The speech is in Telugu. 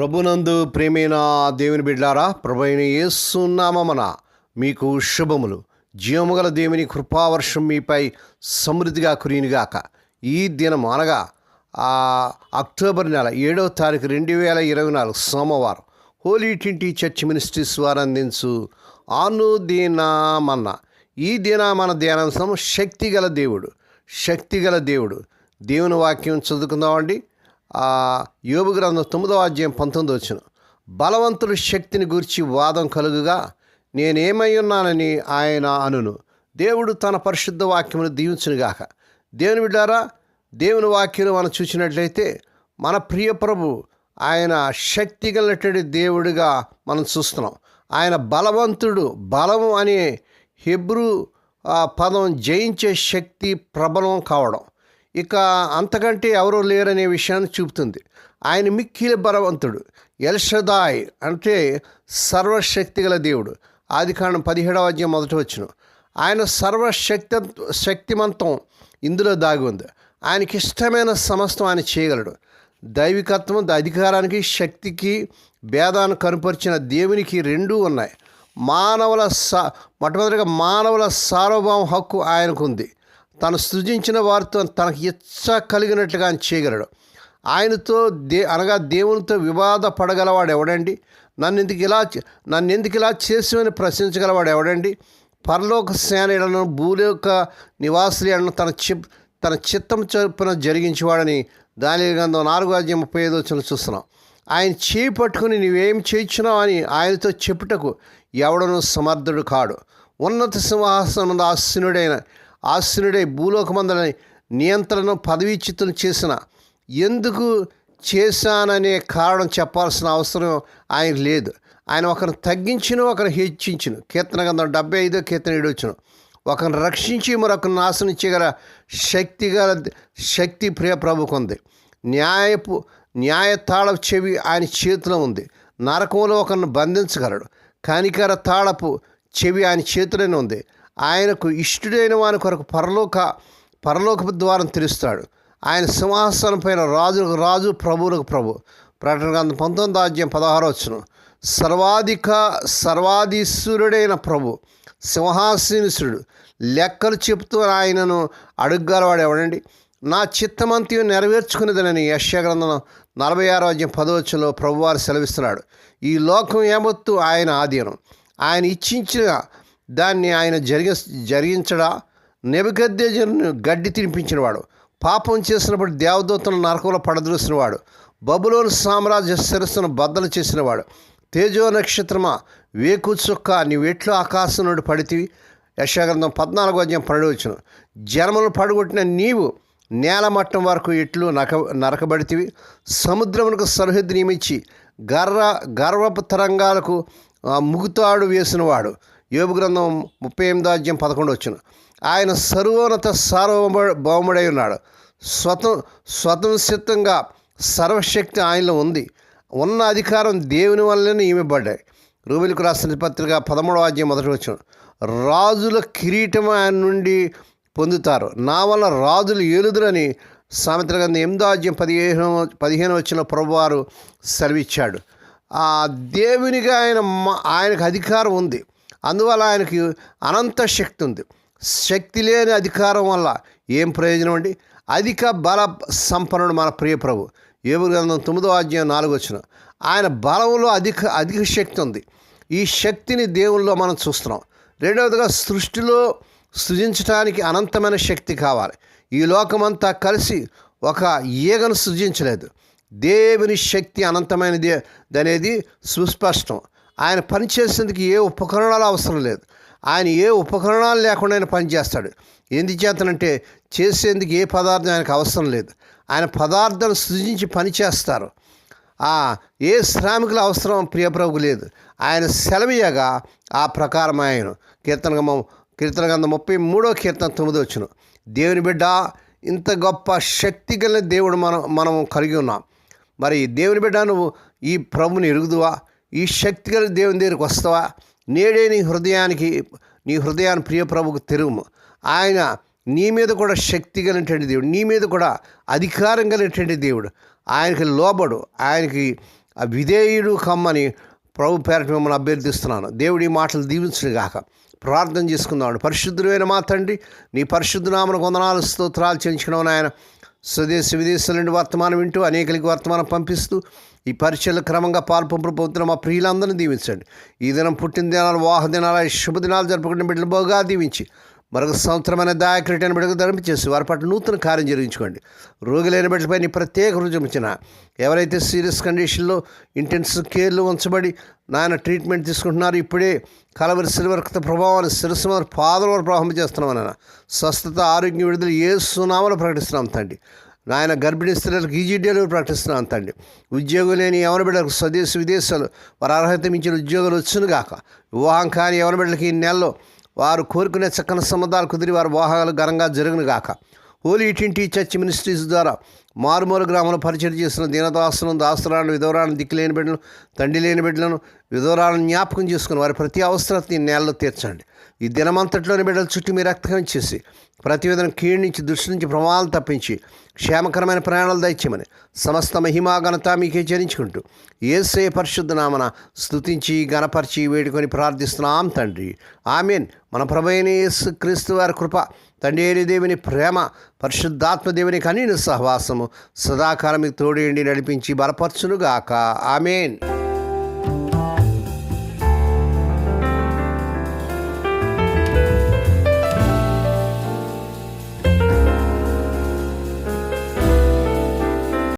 ప్రభునందు ప్రేమైన దేవుని బిడ్లారా ప్రభు అయిన ఏసునామన మీకు శుభములు. జీవముగల దేవుని కృపావర్షం మీపై సమృద్ధిగా కురినిగాక ఈ దినం అనగా అక్టోబర్ నెల ఏడవ తారీఖు రెండు వేల ఇరవై నాలుగు సోమవారం హోలీ ట్వంటీ చర్చ్ మినిస్ట్రీస్ వారు అందించు అనుదీనామన్న. ఈ దిన మన ధ్యానాంశం శక్తిగల దేవుడు. శక్తిగల దేవుడు. దేవుని వాక్యం చదువుకుందామండి. ఆ యోబు గ్రంథం తొమ్మిదవ అధ్యాయం పంతొమ్మిది వచ్చిన బలవంతుడు శక్తిని గురించి వాదం కలుగుగా నేనేమై ఉన్నానని ఆయన అనును. దేవుడు తన పరిశుద్ధ వాక్యమును దీవించునుగాక. దేవుని బిడ్డారా దేవుని వాక్యం మనం చూసినట్లయితే మన ప్రియ ప్రభు ఆయన శక్తి కలిగినటువంటి దేవుడిగా మనం చూస్తున్నాం. ఆయన బలవంతుడు బలము అనే హెబ్రూ పదం జయించే శక్తి ప్రబలం కావడం. ఇక అంతకంటే ఎవరూ లేరనే విషయాన్ని చూపుతుంది. ఆయన మిక్కిలి బలవంతుడు ఎల్షదాయ్ అంటే సర్వశక్తి గల దేవుడు. ఆది కాండం పదిహేడవ అధ్యాయం మొదట వచ్చిన ఆయన సర్వశక్తి శక్తిమంతం ఇందులో దాగి ఉంది. ఆయనకి ఇష్టమైన సమస్తం ఆయన చేయగలడు. దైవికత్వం అధికారానికి శక్తికి భేదాన్ని కనుపరిచిన దేవునికి రెండూ ఉన్నాయి. మానవుల సా మొట్టమొదటిగా మానవుల సార్వభౌమ హక్కు ఆయనకు ఉంది తను సృజించిన వారితో తనకు ఇచ్చ కలిగినట్లుగా ఆయన చేయగలడు. ఆయనతో దే అనగా దేవునితో వివాద పడగలవాడు ఎవడండి? నన్ను ఎందుకు ఇలా నన్ను ఎందుకు ఇలా చేసామని ప్రశ్నించగలవాడు ఎవడండి? పరలోక సేనలను భూలోక నివాసులను తన చి తన చిత్తం చొప్పున జరిగించేవాడని దాని గంధం నాలుగు అధ్యాయం ముప్పై ఐదు వచ్చిన చూస్తున్నాం. ఆయన చేయి పట్టుకుని నువ్వేం చేయించినావు అని ఆయనతో చెప్పుటకు ఎవడను సమర్థుడు కాడు. ఉన్నత సింహాసనం ఆసీనుడైన ఆసీనుడై భూలోకమందలని నియంత్రణ పదవీచ్యుతం చేసిన ఎందుకు చేశాననే కారణం చెప్పాల్సిన అవసరం ఆయన లేదు. ఆయన ఒకరిని తగ్గించిన ఒకరిని హెచ్చించును. కీర్తన గంధం డెబ్బై ఐదో కీర్తన ఏడు వచ్చును ఒకరిని రక్షించి మరొకరిని నాశనం చేయగల శక్తి గల శక్తి ప్రియ ప్రభుకు ఉంది. న్యాయపు న్యాయ తాళపు చెవి ఆయన చేతిలో ఉంది. నరకంలో ఒకరిని బంధించగలడు. కనికర తాళపు చెవి ఆయన చేతిలోనే ఉంది. ఆయనకు ఇష్టుడైన వాని కొరకు పరలోక పరలోక ద్వారం తెరుస్తాడు. ఆయన సింహాసనం పైన రాజులకు రాజు ప్రభువులకు ప్రభు. ప్రకటన గ్రంథం పంతొమ్మిది అధ్యాయం పదహారో వచ్చును సర్వాధిక సర్వాధీశ్వరుడైన ప్రభు సింహాసీనుసుడు లెక్కలు చెప్తూ ఆయనను అడుగ్గలవాడు ఎవడండి? నా చిత్తమంతి నెరవేర్చుకునేదనని యశ్యగ్రంథం నలభై ఆరో అధ్యాయం పదవచ్చులో ప్రభువారు సెలవిస్తున్నాడు. ఈ లోకం ఏమొత్తు? ఆయన ఆధీనం. ఆయన ఇచ్చించిన దాన్ని ఆయన జరిగ జరిగించడా? నెబద్దేజను గడ్డి తినిపించినవాడు. పాపం చేసినప్పుడు దేవదూతను నరకంలో పడదలిసినవాడు బబులోని సామ్రాజ్య శిరస్సును బద్దలు చేసినవాడు. తేజో నక్షత్రమా? వేకు చుక్క. నీవెట్లు ఆకాశం నుండి పడితివి? యశాగ్రంథం పద్నాలుగో అధ్యాయం పడవచ్చు జన్మలు పడగొట్టిన నీవు నేల మట్టం వరకు ఎట్లు నక నరకబడితివి? సముద్రమునకు సరిహద్దు నియమించి గర్ర గర్వపు తరంగాలకు ముగుతాడు వేసినవాడు. యోగు గ్రంథం ముప్పై ఎనిమిదో అధ్యాయం పదకొండు వచ్చిన ఆయన సర్వోన్నత సార్వభౌముడై ఉన్నాడు. స్వతం స్వతంసిద్ధంగా సర్వశక్తి ఆయనలో ఉంది. ఉన్న అధికారం దేవుని వల్లనే ఇవ్వబడ్డాయి. రూబిలకు రాసిన పత్రిక పదమూడవ అధ్యాయం మొదటి వచ్చిన రాజుల కిరీటం ఆయన నుండి పొందుతారు. నా వల్ల రాజులు ఏలుదురని సామెతల గ్రంథం ఎనిమిదో అధ్యాయం పదిహేను పదిహేను వచ్చిన ప్రభువారు సెలవిచ్చాడు. ఆ దేవునిగా ఆయన ఆయనకు అధికారం ఉంది. అందువల్ల ఆయనకి అనంత శక్తి ఉంది. శక్తి లేని అధికారం వల్ల ఏం ప్రయోజనం అండి? అధిక బల సంపన్నుడు మన ప్రియ ప్రభు. ఏబు గ్రంథం తొమ్మిదో అధ్యాయం నాలుగు వచ్చిన. ఆయన బలంలో అధిక అధిక శక్తి ఉంది. ఈ శక్తిని దేవుల్లో మనం చూస్తున్నాం. రెండవదిగా సృష్టిలో సృజించడానికి అనంతమైన శక్తి కావాలి. ఈ లోకమంతా కలిసి ఒక ఈగను సృజించలేదు. దేవుని శక్తి అనంతమైనది అనేది సుస్పష్టం. ఆయన పనిచేసేందుకు ఏ ఉపకరణాలు అవసరం లేదు. ఆయన ఏ ఉపకరణాలు లేకుండా ఆయన పనిచేస్తాడు ఎందుచేతనంటే చేసేందుకు ఏ పదార్థం ఆయనకు అవసరం లేదు. ఆయన పదార్థాలు సృజించి పనిచేస్తారు ఆ ఏ శ్రామికుల అవసరం ప్రియప్రభుకు లేదు. ఆయన సెలవీయగా ఆ ప్రకారం ఆయన. కీర్తన గమం కీర్తన గంధం ముప్పై మూడో కీర్తన తొమ్మిది వచ్చును. దేవుని బిడ్డ ఇంత గొప్ప శక్తి కలిగిన దేవుడు మనం మనం కలిగి ఉన్నాం. మరి దేవుని బిడ్డ నువ్వు ఈ ప్రభుని ఎరుగుదువా? ఈ శక్తి గల దేవుని దగ్గరికి వస్తావా? నేడే నీ హృదయానికి నీ హృదయాన్ని ప్రియప్రభుకు తెరుము ఆయన నీ మీద కూడా శక్తి కలిగినటువంటి దేవుడు నీ మీద కూడా అధికారం కలిగినటువంటి దేవుడు. ఆయనకి లోబడు ఆయనకి విధేయుడు కమ్మని ప్రభు పేరట మిమ్మల్ని అభ్యర్థిస్తున్నాను. దేవుడి మాటలు దీవించును గాక. ప్రార్థన చేసుకుందాం. పరిశుద్ధుడైన మా తండ్రి నీ పరిశుద్ధ నామను వందనాలు స్తోత్రాలు చెల్లించుకున్నావు ఆయన స్వదేశ విదేశాల నుండి వర్తమానం వింటూ అనేకలకి వర్తమానం పంపిస్తూ ఈ పరీక్షలు క్రమంగా పాల్పంపులు పొందుతున్న మా ప్రియులందరినీ దీవించండి. ఈ దినం పుట్టిన దినాలు వాహ దినాలు శుభదినాలు జరుపుకునే బిడ్డలు బాగా దీవించి మరొక సంవత్సరమైన దాయకరిటైన బిడ్డకు ధరించేసి వారి పట్ల నూతన కార్యం జరిగించుకోండి. రోగులైన బిడ్డలపై నీ ప్రత్యేక రుజువు ఎవరైతే సీరియస్ కండిషన్లో ఇంటెన్సివ్ కేర్లో ఉంచబడి నాయన ట్రీట్మెంట్ తీసుకుంటున్నారు ఇప్పుడే కలవరి శిల్వర్కత ప్రభావాన్ని శిరస్సు వారి పాదల వరకు ప్రవాహం చేస్తున్నాం నాయన. స్వస్థత ఆరోగ్యం విడుదల ఏ సునామలు ప్రకటిస్తున్నాం తండ్రి. నాయన గర్భిణీ స్త్రీలకు ఈజీ డెలివరీ ప్రకటిస్తున్నాను తండ్రి. ఉద్యోగం లేని ఎవరి బిడ్డలకు స్వదేశ విదేశాలు వారి అర్హత మించిన ఉద్యోగాలు వచ్చును గాక. వివాహం కాని ఎవరి బిడ్డలకి ఈ నెలలో వారు కోరుకునే చక్కని సంబంధాలు కుదిరి వారి వివాహాలు ఘనంగా జరుగునుగాక. హోలీ ఇటింటి చర్చ్ మినిస్ట్రీస్ ద్వారా మారుమూల గ్రామంలో పరిచయం చేసిన దీనదాసులను దాసురాలను విధవరాలను దిక్కులేని బిడ్డలను తండ్రి లేని బిడ్డలను విధవరాలను జ్ఞాపకం చేసుకుని వారి ప్రతి అవసరతని ఈ నేలలో తీర్చండి. ఈ దినమంతట్లోని బిడ్డల చుట్టూ మీరు రక్తం చేసి ప్రతి విధంగా కీడు నుంచి దృష్టి నుంచి ప్రమాదాలు తప్పించి క్షేమకరమైన ప్రయాణాలు దయచేయమని సమస్త మహిమాఘనత మీకే చరించుకుంటూ ఏసే పరిశుద్ధ నామన స్థుతించి గణపరిచి వేడుకొని ప్రార్థిస్తున్నాం తండ్రి. ఆమెన్. మన ప్రభైన యేసు క్రీస్తు వారి కృప తండ్రి దేవుని ప్రేమ పరిశుద్ధాత్మ దేవుని కనీన సహవాసము సదాకాలం మీకు నడిపించి బలపరచునుగాక. ఆమెన్.